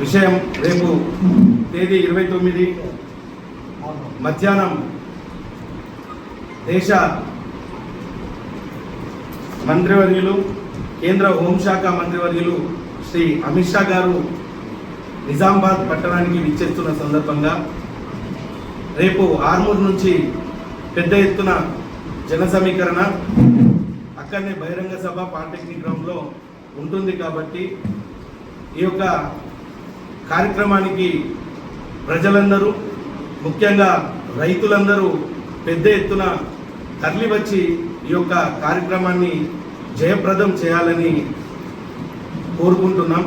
విషయం రేపు తేదీ ఇరవై తొమ్మిది మధ్యాహ్నం దేశ మంత్రివర్యులు కేంద్ర హోంశాఖ మంత్రివర్యులు శ్రీ అమిత్ షా గారు నిజామాబాద్ పట్టణానికి విచ్చేస్తున్న సందర్భంగా రేపు ఆర్మూర్ నుంచి పెద్ద ఎత్తున జన సమీకరణ అక్కడనే బహిరంగ సభ పాలిటెక్నిక్ గ్రౌండ్లో ఉంటుంది కాబట్టి ఈ యొక్క కార్యక్రమానికి ప్రజలందరూ ముఖ్యంగా రైతులందరూ పెద్ద ఎత్తున తరలి వచ్చి ఈ యొక్క కార్యక్రమాన్ని జయప్రదం చేయాలని కోరుకుంటున్నాం.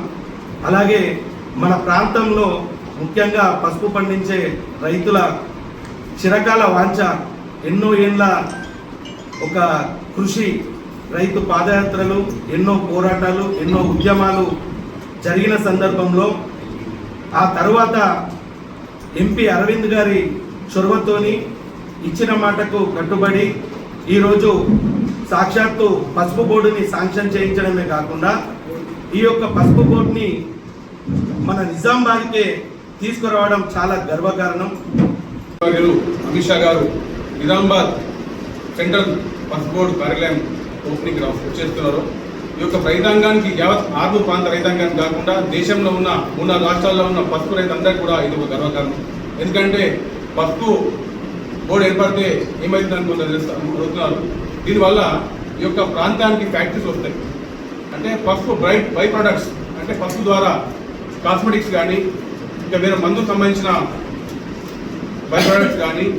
అలాగే మన ప్రాంతంలో ముఖ్యంగా పసుపు పండించే రైతుల చిరకాల వాంఛ ఎన్నో ఏళ్ళ ఒక కృషి రైతు పాదయాత్రలు ఎన్నో పోరాటాలు ఎన్నో ఉద్యమాలు జరిగిన సందర్భంలో ఆ తర్వాత ఎంపీ అరవింద్ గారి చొరవతోని ఇచ్చిన మాటకు కట్టుబడి ఈరోజు సాక్షాత్తు పసుపు బోర్డుని శాంక్షన్ చేయించడమే కాకుండా ఈ యొక్క పసుపు బోర్డుని మన నిజామాబాద్కే తీసుకురావడం చాలా గర్వకారణం. అమిత్ షా గారు నిజామాబాద్ సెంట్రల్ పసుపు బోర్డు కార్యాలయం ఓపెనింగ్ రా- చేస్తున్నారు. ఈ యొక్క రైతాంగానికి యావత్ ఆర్మూర్ ప్రాంత రైతాంగానికి కాకుండా దేశంలో ఉన్న మూడు రాష్ట్రాల్లో ఉన్న పసుపు రైతులందరికీ కూడా ఇది ఒక గర్వకారణం. ఎందుకంటే పసుపు బోర్డు ఏర్పడితే ఏమైతుందని కొంత అడుగుతున్నారు. దీనివల్ల ఈ యొక్క ప్రాంతానికి ఫ్యాక్టరీస్ వస్తాయి. అంటే పసుపు బ్రైట్ బై ప్రొడక్ట్స్ అంటే పసుపు ద్వారా కాస్మెటిక్స్ కానీ ఇంకా వేరే మందుకు సంబంధించిన బై ప్రొడక్ట్స్ కానీ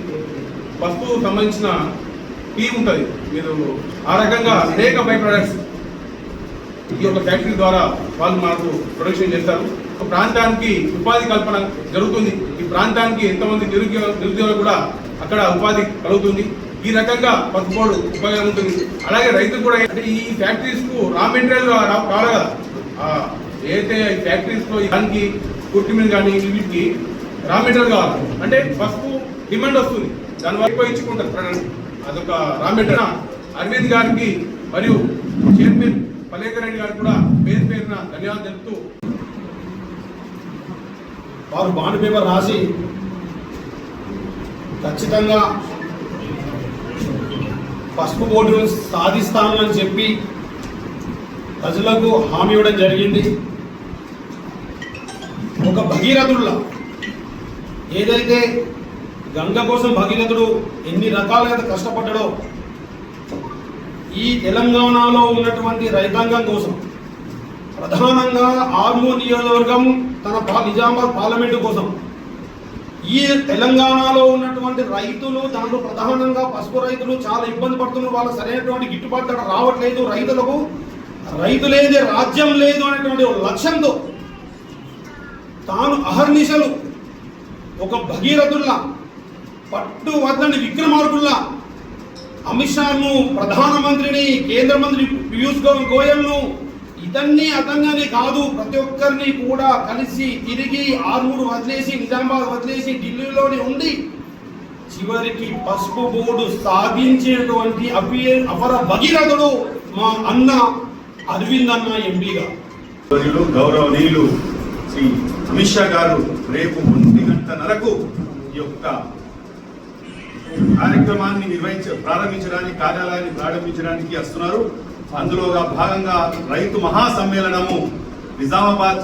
పసుపు సంబంధించిన టీ ఉంటుంది. మీరు ఆ రకంగా అనేక బై ప్రొడక్ట్స్ ఈ యొక్క ఫ్యాక్టరీ ద్వారా వాళ్ళు మనకు ప్రొడక్షన్ చేస్తారు. ఒక ప్రాంతానికి ఉపాధి కల్పన జరుగుతుంది. ఈ ప్రాంతానికి ఎంతమంది నిరుద్యోగ నిరుద్యోగులు కూడా అక్కడ ఉపాధి కలుగుతుంది. ఈ రకంగా పసుపోడు ఉపయోగం ఉంటుంది. అలాగే రైతు కూడా అంటే ఈ ఫ్యాక్టరీస్కు రా మెటీరియల్ కావాలి కదా. ఏదైతే ఈ ఫ్యాక్టరీస్లో దానికి కుట్టిమిన్ కానీ వీటికి రా మెటీరియల్ కావాలి. అంటే పసుపు డిమాండ్ వస్తుంది. దానివల్ల ఉపయోగించుకుంటారు ప్రజలు. అదొక రా అరవింద్ గారికి మరియు చైర్మన్ పలేకర్ రెడ్డి కూడా పేరు పేరున ధన్యవాదాలు తెలుపుతూ వారు బాండ్ పేపర్ రాసి ఖచ్చితంగా పసుపు బోర్డును సాధిస్తాను అని చెప్పి ప్రజలకు హామీ ఇవ్వడం జరిగింది. ఒక భగీరథుల్లా ఏదైతే గంగ కోసం భగీరథుడు ఎన్ని రకాలుగా కష్టపడ్డాడో ఈ తెలంగాణలో ఉన్నటువంటి రైతాంగం కోసం ప్రధానంగా ఆర్మూ నియోజకవర్గం తన నిజామాబాద్ పార్లమెంటు కోసం ఈ తెలంగాణలో ఉన్నటువంటి రైతులు దాంట్లో ప్రధానంగా పసుపు రైతులు చాలా ఇబ్బంది పడుతున్నారు. వాళ్ళ సరైనటువంటి గిట్టుబాటు ధర రావట్లేదు. రైతులకు రైతు లేదే రాజ్యం లేదు అనేటువంటి లక్ష్యంతో తాను అహర్నిశలు ఒక భగీరథుల్లా పట్టు వద్దని విక్రమార్కుల్లా అమిత్ షాను ప్రధానమంత్రిని కేంద్ర మంత్రి పీయూష్ గో- గోయల్ను ఇతన్ని అతన్ని కాదు ప్రతి ఒక్కరిని కూడా కలిసి తిరిగి ఆర్మూరు వదిలేసి నిజామాబాద్ వదిలేసి ఢిల్లీలోనే ఉండి చివరికి పసుపు బోర్డు సాధించేటువంటి అపియ అపర భగీరథుడు మా అన్న అరవింద్ అన్న ఎంపీగా. గౌరవనీయులు శ్రీ అమిత్ షా గారు రేపు ఒంటి గంటన్నరకు ఈ యొక్క కార్యక్రమాన్ని నిర్వహించ ప్రారంభించడానికి కార్యాలయాన్ని ప్రారంభించడానికి వస్తున్నారు. అందులోగా భాగంగా రైతు మహాసమ్మేళనము నిజామాబాద్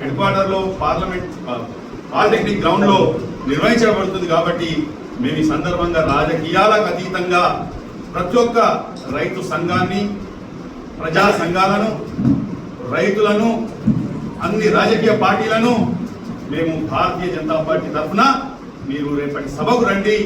హెడ్ క్వార్టర్లో పార్లమెంట్ పాలిటెక్నిక్ గ్రౌండ్లో నిర్వహించబడుతుంది కాబట్టి మేము ఈ సందర్భంగా రాజకీయాలకు అతీతంగా ప్రతి ఒక్క రైతు సంఘాన్ని ప్రజా సంఘాలను రైతులను అన్ని రాజకీయ పార్టీలను మేము భారతీయ జనతా పార్టీ తరఫున మీరు రేపటి సభకు రండి.